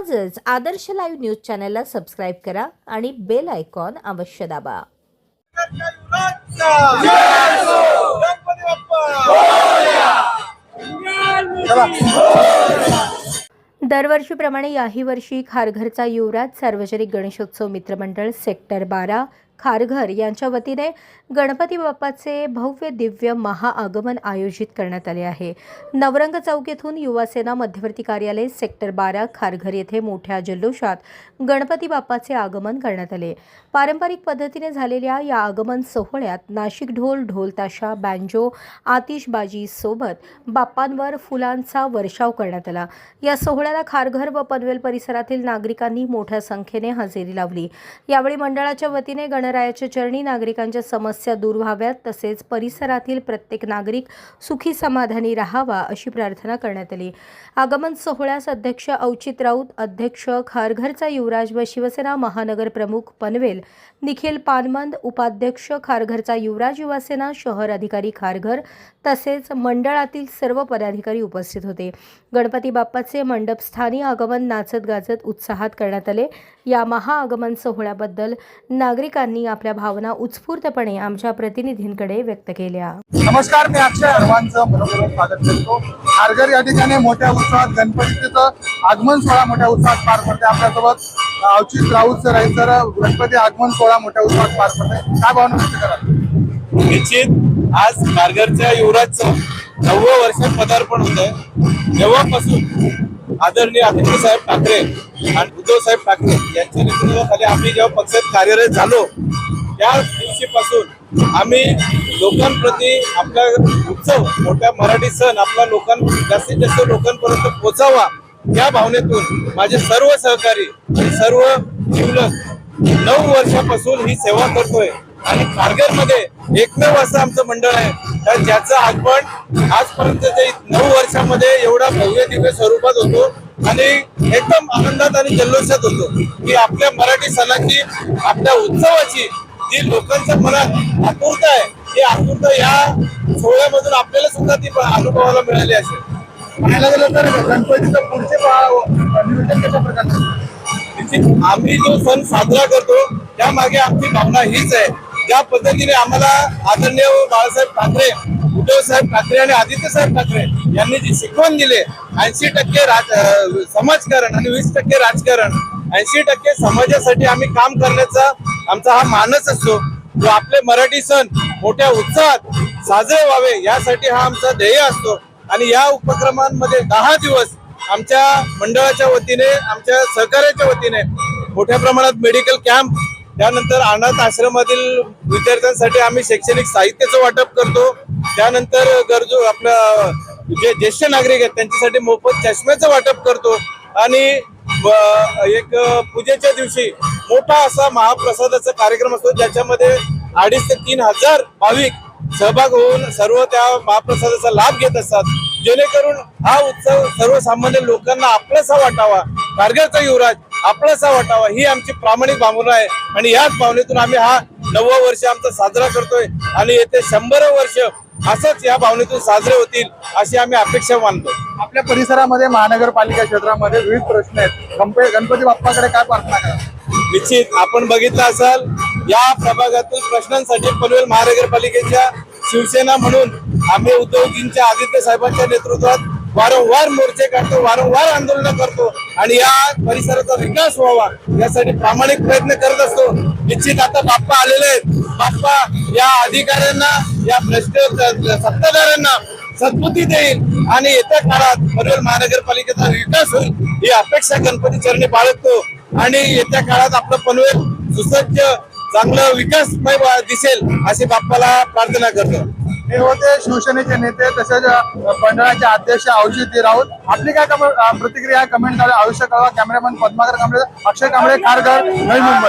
आजच Adarsh live news चॅनलला subscribe करा आणि बेल आयकॉन अवश्य दाबा. दरवर्षीप्रमाणे याही वर्षी खारघरचा युवराज सार्वजनिक गणेशोत्सव मित्रमंडळ सेक्टर बारा खारघर यांच्या वतीने गणपती बाप्पाचे भव्य दिव्य महाआगमन आयोजित करण्यात आले आहे. नवरंग चौक येथून युवासेना मध्यवर्ती कार्यालय सेक्टर बारा खारघर येथे मोठ्या जल्लोषात गणपती बाप्पाचे आगमन करण्यात आले. पारंपरिक पद्धतीने झालेल्या या आगमन सोहळ्यात नाशिक ढोल ढोल ताशा बँजो आतिषबाजी सोबत बाप्पांवर फुलांचा वर्षाव करण्यात आला. या सोहळ्याला खारघर व पनवेल परिसरातील नागरिकांनी मोठ्या संख्येने हजेरी लावली. यावेळी मंडळाच्या वतीने गणरायाच्या चरणी नागरिकांच्या समस्या दूर व्हाव्यात तसेच परिसरातील प्रत्येक नागरिक सुखी समाधानी राहावा अशी प्रार्थना करण्यात आली. आगमन सोहळ्यास अध्यक्ष औचित राऊत अध्यक्ष खारघरचा युवराज व शिवसेना महानगर प्रमुख पनवेल निखिल पानमंद उपाध्यक्ष खारघरचा युवराज युवासेना शहर अधिकारी खारघर तसेच मंडळातील सर्व पदाधिकारी उपस्थित होते. गणपती बाप्पाचे मंडपस्थानी आगमन नाचत गाजत उत्साहात करण्यात आले. या महाआगमन सोहळ्याबद्दल नागरिकांनी आपल्या भावना उत्स्फूर्तपणे आमच्या प्रतिनिधींकडे व्यक्त केल्या. नमस्कार मी अक्षय हरवांचं मनोपूर्वक स्वागत करतो. खारघर या ठिकाणी मोठ्या उत्सवात गणपतीचं आगमन सोहळा मोठ्या उत्सवात पार पडते आपल्यासोबत अवचित राऊत सर आहे सर. गणपती आगमन सोहळा मोठ्या उत्सवात पार पडते काय भावना व्यक्त करा निश्चित आज कारगरच्या युवराजचं नववं वर्ष पदार्पण होत आहे तेव्हापासून आदरणीय आदित्य साहेब ठाकरे आणि उद्धव साहेब ठाकरे यांच्या नेतृत्वाखाली आम्ही जेव्हा पक्षात कार्यरत झालो त्या दिवशीपासून आम्ही लोकांप्रती आपला उत्सव मोठ्या मराठी सण आपला लोकां जास्तीत जास्त लोकांपर्यंत पोहोचावा या भावनेतून माझे सर्व सहकारी सर्व जीवलक नऊ वर्षापासून ही सेवा करतोय. आणि कारगरमध्ये एकमेव असं आमचं मंडळ आहे. तर ज्याचं आगमन आजपर्यंतच्या नऊ वर्षामध्ये एवढा भव्य दिव्य स्वरूपात होतो आणि एकदम आनंदात आणि जल्लोषात होतो. की आपल्या मराठी सणाची आपल्या उत्सवाची जी लोकांच्या मनात आतुरता आहे ती आतुरता या सोहळ्यामधून आपल्याला सुद्धा ती अनुभवाला मिळाली असेल. पाहायला गेलं तर गणपतीचं पुढचे नियोजन कशा प्रकारचं? आम्ही जो सण साजरा करतो त्यामागे आमची भावना हीच आहे. ज्या पद्धतीने आम्हाला आदरणीय बाळासाहेब ठाकरे उद्धव साहेब ठाकरे आणि आदित्यसाहेब ठाकरे यांनी जी शिकवण दिले ऐंशी टक्के राज समाजकारण आणि वीस टक्के राजकारण ऐंशी टक्के समाजासाठी आम्ही काम करण्याचा आमचा हा मानस असतो. जो आपले मराठी सण मोठ्या उत्साहात साजरे व्हावे यासाठी हा आमचा ध्येय असतो. आणि या उपक्रमांमध्ये दहा दिवस आमच्या मंडळाच्या वतीने आमच्या सहकार्याच्या वतीने मोठ्या प्रमाणात मेडिकल कॅम्प त्यानंतर अनाथ आश्रमातील विद्यार्थ्यांसाठी आम्ही शैक्षणिक साहित्याचं वाटप करतो. त्यानंतर गरजू आपल्या जे ज्येष्ठ नागरिक आहेत त्यांच्यासाठी मोफत चष्म्याचं वाटप करतो. आणि एक पूजेच्या दिवशी मोठा असा महाप्रसादाचा कार्यक्रम असतो ज्याच्यामध्ये अडीच ते तीन हजार भाविक सहभाग होऊन सर्व त्या महाप्रसादाचा लाभ घेत असतात. जेणेकरून हा उत्सव सर्वसामान्य लोकांना आपलासा वाटावा. कारगिलचा युवराज आपलासा वाटावा ही आमची प्रामाणिक भावना आहे. आणि याच भावनेतून आम्ही हा नववा वर्ष आमचा साजरा करतोय. आणि येथे शंभर वर्ष असंच या भावनेतून साजरे होतील अशी आम्ही अपेक्षा मानतो आपल्या परिसरामध्ये महानगरपालिका क्षेत्रामध्ये विविध प्रश्न आहेत. गणप- गणपती बाप्पाकडे काय प्रार्थना करा? निश्चित आपण बघितलं असाल या प्रभागातील प्रश्नांसाठी पनवेल महानगरपालिकेच्या शिवसेना म्हणून आम्ही उद्धवजींच्या आदित्य साहेबांच्या नेतृत्वात वारंवार मोर्चे काढतो वारंवार आंदोलन करतो आणि या परिसराचा विकास व्हावा यासाठी प्रामाणिक प्रयत्न करत असतो. निश्चित आता बाप्पा आलेले आहेत. बाप्पा या अधिकाऱ्यांना या भ्रष्ट सत्ताधाऱ्यांना सद्बुद्धी देईल आणि येत्या काळात पनवेल महानगरपालिकेचा विकास होईल ही अपेक्षा गणपती चरणी बाळगतो. आणि येत्या काळात आपलं पनवेल सुसज्ज चांगलं विकासमय दिसेल अशी बाप्पाला प्रार्थना करतो. हे होते शिवसेनेचे नेते तसेच अ, मंडळाचे अध्यक्ष अवजित राऊत आपली काय प्रतिक्रिया कमेंट करा आयुष्य कळवा कॅमेरामॅन पद्माकर कांबळे अक्षय कांबळे खारघर नवी मुंबई.